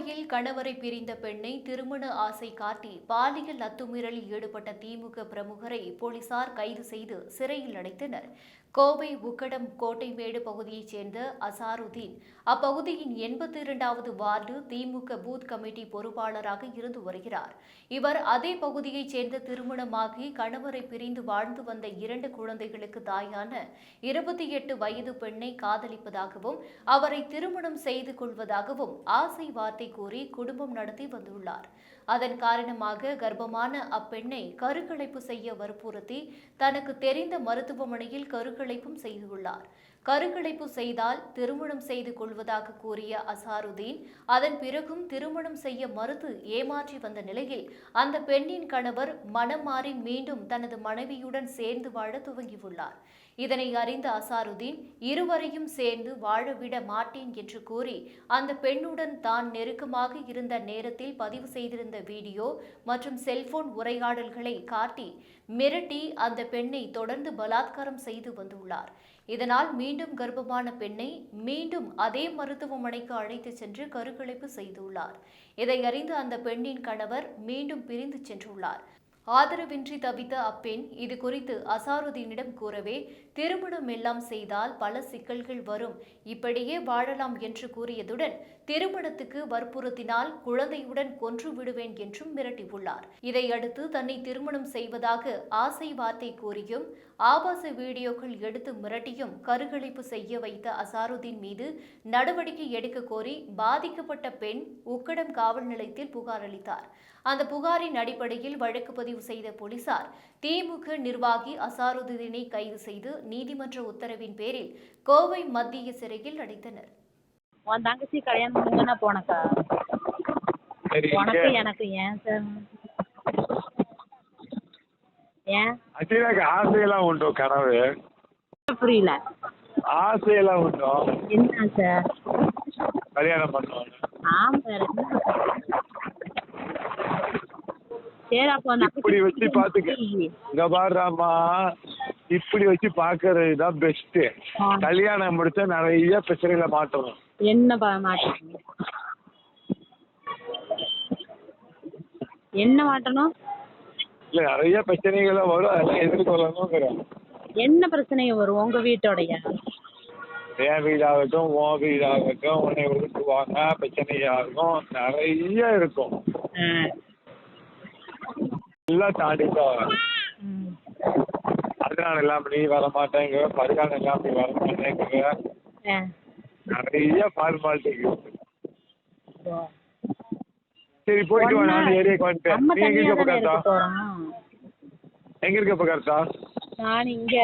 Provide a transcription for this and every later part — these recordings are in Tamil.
கோவையில் கணவரை பிரிந்த பெண்ணை திருமண ஆசை காட்டி பாலியல் அத்துமீறலில் ஈடுபட்ட திமுக பிரமுகரை போலீசார் கைது செய்து சிறையில் அடைத்தனர். கோவை உக்கடம் கோட்டைமேடு பகுதியைச் சேர்ந்த அசாருதீன். அப்பகுதியின் எண்பத்தி இரண்டாவது வார்டு திமுக பூத் கமிட்டி பொறுப்பாளராக இருந்து வருகிறார். இவர் அதே பகுதியைச் சேர்ந்த திருமணமாகி கணவரை பிரிந்து வாழ்ந்து வந்த இரண்டு குழந்தைகளுக்கு தாயான இருபத்தி எட்டு வயது பெண்ணை காதலிப்பதாகவும் அவரை திருமணம் செய்து கொள்வதாகவும் ஆசை வார்த்தை கூறி குடும்பம் நடத்தி வந்துள்ளார். அதன் காரணமாக கர்ப்பமான அப்பெண்ணை கருக்கலைப்பு செய்ய வற்புறுத்தி தனக்கு தெரிந்த மருத்துவமனையில் கருக்கலைப்பும் செய்துள்ளார். கருக்கலைப்பு செய்தால் திருமணம் செய்து கொள்வதாக கூறிய அசாருதீன் அதன் பிறகும் திருமணம் செய்ய மறுத்து ஏமாற்றி வந்த நிலையில் அந்த பெண்ணின் கணவர் மனம் மாறி மீண்டும் தனது மனைவியுடன் சேர்ந்து வாழ துவங்கியுள்ளார். இதனை அறிந்த அசாருதீன் இருவரையும் சேர்ந்து வாழவிட மாட்டேன் என்று கூறி அந்த பெண்ணுடன் தான் நெருக்கமாக இருந்த நேரத்தில் பதிவு செய்திருந்த வீடியோ மற்றும் செல்போன் உரையாடல்களை காட்டி மிரட்டி அந்த பெண்ணை தொடர்ந்து பலாத்காரம் செய்து வந்துள்ளார். இதனால் மீண்டும் கர்ப்பமான பெண்ணை மீண்டும் அதே மருத்துவமனைக்கு அழைத்து சென்று கருக்கலைப்பு செய்துள்ளார். இதை அறிந்து அந்த பெண்ணின் கணவர் மீண்டும் பிரிந்து சென்றுள்ளார். ஆதரவின்றி தவித்த அப்பெண் இது குறித்து அசாருதீனிடம் கூறவே திருமணம் எல்லாம் செய்தால் பல சிக்கல்கள் வரும். இப்படியே வாழலாம் என்று கூறியதுடன் திருமணத்துக்கு வற்புறுத்தினால் குழந்தையுடன் கொன்று விடுவேன் என்றும் மிரட்டியுள்ளார். இதையடுத்து தன்னை திருமணம் செய்வதாக ஆசை வார்த்தை கூறியும் ஆபாச வீடியோக்கள் எடுத்து மிரட்டியும் கருக்கலைப்பு செய்ய வைத்த அசாருதீன் மீது நடவடிக்கை எடுக்க கோரி பாதிக்கப்பட்ட பெண் உக்கடம் காவல் நிலையத்தில் புகார் அளித்தார். அந்த புகாரின் அடிப்படையில் வழக்கு பதிவு செய்த போலீசார். திமுக நிர்வாகி அசாருதீனை கைது செய்து நீதிமன்ற உத்தரவின் பேரில் கோவை மத்திய சிறையில் அடைத்தனர். உன் தங்கச்சி கல்யாணம் முடிஞ்சுன்னா போனக்கா? உனக்கு எனக்கு ஏன் சார்? ஏன்? அச்சினாக்கு ஆசையெல்லாம் உண்டோ கனவு. புரியல. ஆசையெல்லாம் உண்டோ. என்ன சார்? கல்யாணம் பண்ணுவாங்க. ஆமாம் சார்? சரி அப்போ இப்படி வச்சு பாத்துக்க. இங்க பாடுறாமா இப்படி வச்சு பாக்குறது தான் பெஸ்ட். கல்யாணம் முடிச்சா நிறைய பிரச்சனைகளை மாட்டணும். என்ன மாட்டணும்? என்ன மாட்டணும்? இல்ல நிறைய பிரச்சனைகளை வரும் அதெல்லாம் எதிர்கொள்ளணுங்கிறேன் என்ன பிரச்சனைங்க வரும் உங்க வீட்டோடைய? என் வீடாகட்டும் உன் வீடாகட்டும் உன்னை ஒதுக்குவாங்க பிரச்சனையாகும் நிறைய இருக்கும். எல்லாம் தாண்டி தான் வரும். ம். அதனால எல்லாம் நீ வர மாட்டேங்கிற பருகான எல்லாம் நீ வர மாட்டேங்கிற ஆ. நிறைய ஃபார்மாலிட்டி. சரி போயிட்டு வா நான் ஏரியாக்கு வந்துட்டேன். நீ எங்க இருக்க போறோம்? எங்க இருக்க கரெக்டா நான் இங்க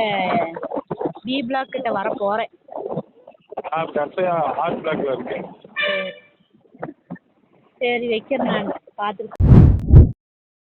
பி பிளாக் கிட்ட வர போறேன். நான் கரெக்டா ஹார்ட் பிளாக்ல இருக்கேன். சரி வைக்கிறேன் நான். பார்த்துட்டு